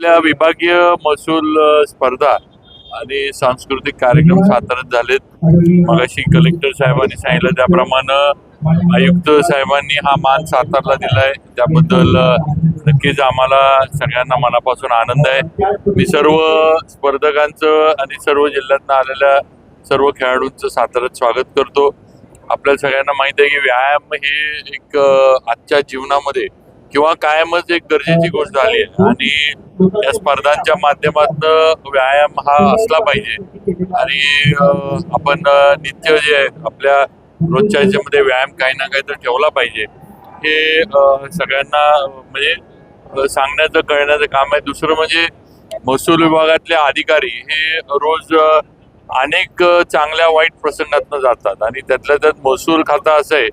आपल्या विभागीय महसूल स्पर्धा आणि सांस्कृतिक कार्यक्रम सातारात झालेत. मगाशी कलेक्टर साहेबांनी सांगितलं त्याप्रमाणे आयुक्त साहेबांनी हा मान सातारला दिलाय. त्याबद्दल नक्कीच आम्हाला सगळ्यांना मनापासून आनंद आहे. मी सर्व स्पर्धकांचं आणि सर्व जिल्ह्यातनं आलेल्या सर्व खेळाडूंचं सातारात स्वागत करतो. आपल्या सगळ्यांना माहीत आहे की व्यायाम हे एक आजच्या जीवनामध्ये किंवा कायमच एक गरजेची गोष्ट झाली आहे आणि या स्पर्धांच्या माध्यमातून व्यायाम हा असला पाहिजे. आणि आपण नित्य जे आहे आपल्या रोजच्या ह्याच्यामध्ये व्यायाम काही ना काही तर ठेवला पाहिजे. हे सगळ्यांना म्हणजे सांगण्याचं कळण्याचं काम आहे. दुसरं म्हणजे महसूल विभागातले अधिकारी हे रोज अनेक चांगल्या वाईट प्रसंगातनं जातात. आणि त्यातल्या त्यात महसूल खातं असं आहे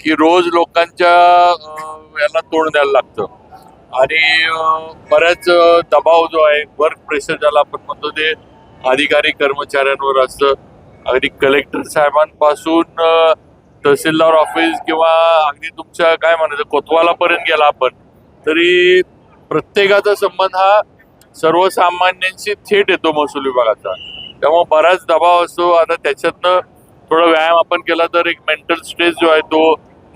की रोज लोकांच्या याला तोंड द्यायला लागतं. आणि बऱ्याच दबाव जो आहे वर्क प्रेशर ज्याला आपण म्हणतो ते अधिकारी कर्मचाऱ्यांवर असतं. अगदी कलेक्टर साहेबांपासून तहसीलदार ऑफिस किंवा अगदी तुमच्या काय म्हणायचं कोतवालापर्यंत गेला आपण तरी प्रत्येकाचा संबंध हा सर्वसामान्यांशी थेट येतो महसूल विभागाचा. त्यामुळे बराच दबाव असतो. आता त्याच्यातनं थोडा व्यायाम आपण केला तर एक मेंटल स्ट्रेस जो आहे तो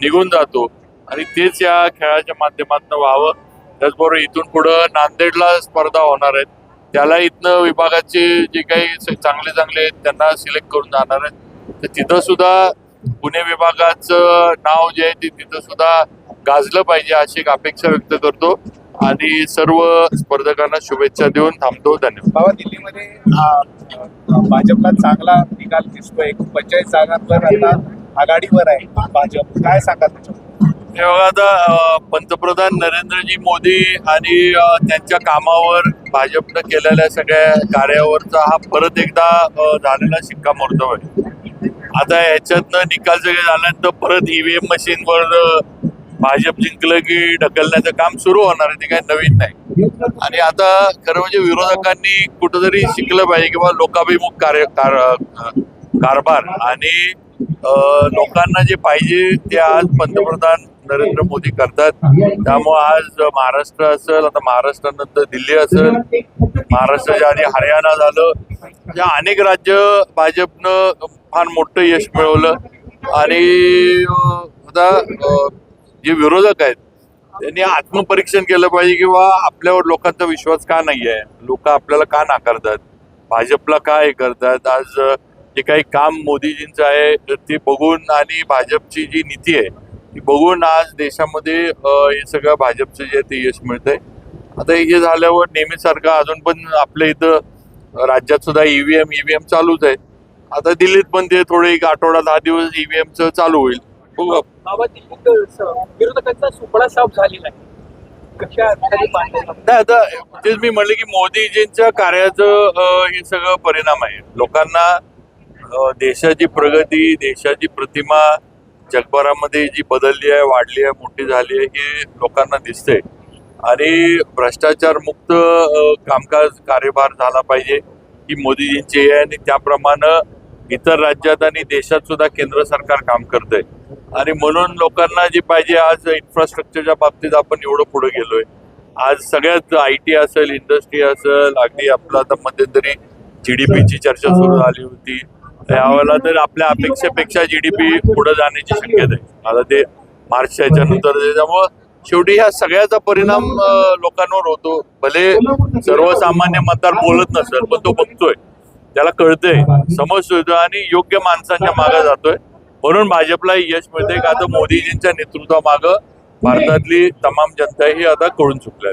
निघून जातो. आणि तेच या खेळाच्या माध्यमातून व्हावं. त्याचबरोबर इथून पुढं नांदेडला स्पर्धा होणार आहेत. त्याला इथनं विभागाचे जे काही चांगले चांगले आहेत त्यांना सिलेक्ट करून जाणार आहेत. तर तिथं सुद्धा पुणे विभागाचं नाव जे आहे ते तिथं सुद्धा गाजलं पाहिजे अशी एक अपेक्षा व्यक्त करतो. आणि सर्व स्पर्धकांना शुभेच्छा देऊन थांबतो. धन्यवाद. बाबा दिल्लीमध्ये भाजपला चांगला निकाल दिसतोय. पंचायत जागांवर आता आघाडीवर आहे भाजप. काय सांगा तेव्हा हे बघा आता पंतप्रधान नरेंद्रजी मोदी आणि त्यांच्या कामावर भाजपनं केलेल्या सगळ्या कार्यावरचा हा परत एकदा झालेला शिक्कामोर्तब आहे आता याच्यातनं निकाल सगळे झाल्यानंतर परत ईव्हीएम मशीनवर भाजप जिंकलं की ढकलण्याचं काम सुरू होणार आहे ते काही नवीन नाही. आणि आता खरं म्हणजे विरोधकांनी कुठंतरी शिकलं पाहिजे किंवा लोकाभिमुख कार्य कार कारभार आणि लोकांना जे पाहिजे ते आज पंतप्रधान नरेंद्र मोदी करतात. त्यामुळे आज महाराष्ट्र असेल आता महाराष्ट्रानंतर दिल्ली असेल. महाराष्ट्राच्या आधी हरियाणा झालं या अनेक राज्य भाजपनं फार मोठं यश मिळवलं. आणि आता जे विरोधक आहेत त्यांनी आत्मपरीक्षण केलं पाहिजे किंवा आपल्यावर लोकांचा विश्वास का नाही आहे लोक आपल्याला का नाकारतात? भाजपला का हे करतात? आज जे काही काम मोदीजींचं आहे ते बघून आणि भाजपची जी नीती आहे ती बघून आज देशामध्ये हे सगळं भाजपचं जे आहे ते यश मिळतंय. आता हे झाल्यावर नेहमीसारखं अजून पण आपल्या इथं राज्यात सुद्धा ईव्हीएम ईव्हीएम चालूच आहे. आता दिल्लीत पण ते थोडे एक आठवडा दहा दिवस ईव्हीएमचं चालू होईल. बघू विरोधकांचा सुपडा साफ झालेला आहे. पाहता नाही आता तेच मी म्हणले की मोदीजींच्या कार्याचं हे सगळं परिणाम आहे. लोकांना देशाची प्रगती देशाची प्रतिमा जगभरामध्ये जी बदलली आहे वाढली आहे मोठी झाली आहे हे लोकांना दिसते आणि भ्रष्टाचार मुक्त कामकाज कार्यभार झाला पाहिजे ही मोदीजींची आहे आणि त्याप्रमाणे इतर राज्यात आणि देशात सुद्धा केंद्र सरकार काम करतंय. आणि म्हणून लोकांना जे पाहिजे आज इन्फ्रास्ट्रक्चरच्या बाबतीत आपण एवढं पुढे गेलोय. आज सगळ्यात आय टी असेल इंडस्ट्री असेल अगदी आपलं आता मध्यंतरी जीडीपीची चर्चा सुरू झाली होती. त्यावेळेला तर आपल्या अपेक्षेपेक्षा जीडीपी पुढे जाण्याची शक्यता आहे. आता ते मार्चच्या याच्यानंतर त्याच्यामुळं शेवटी ह्या सगळ्याचा परिणाम लोकांवर होतो. भले सर्वसामान्य मतदार बोलत नसेल पण तो बघतोय. त्याला कळतंय. समजतोय आणि योग्य माणसांच्या मागे जातोय. म्हणून भाजपला यश मिळतंय का? आता मोदीजींच्या नेतृत्वामागं भारतातली तमाम जनता ही आता कळून चुकल्या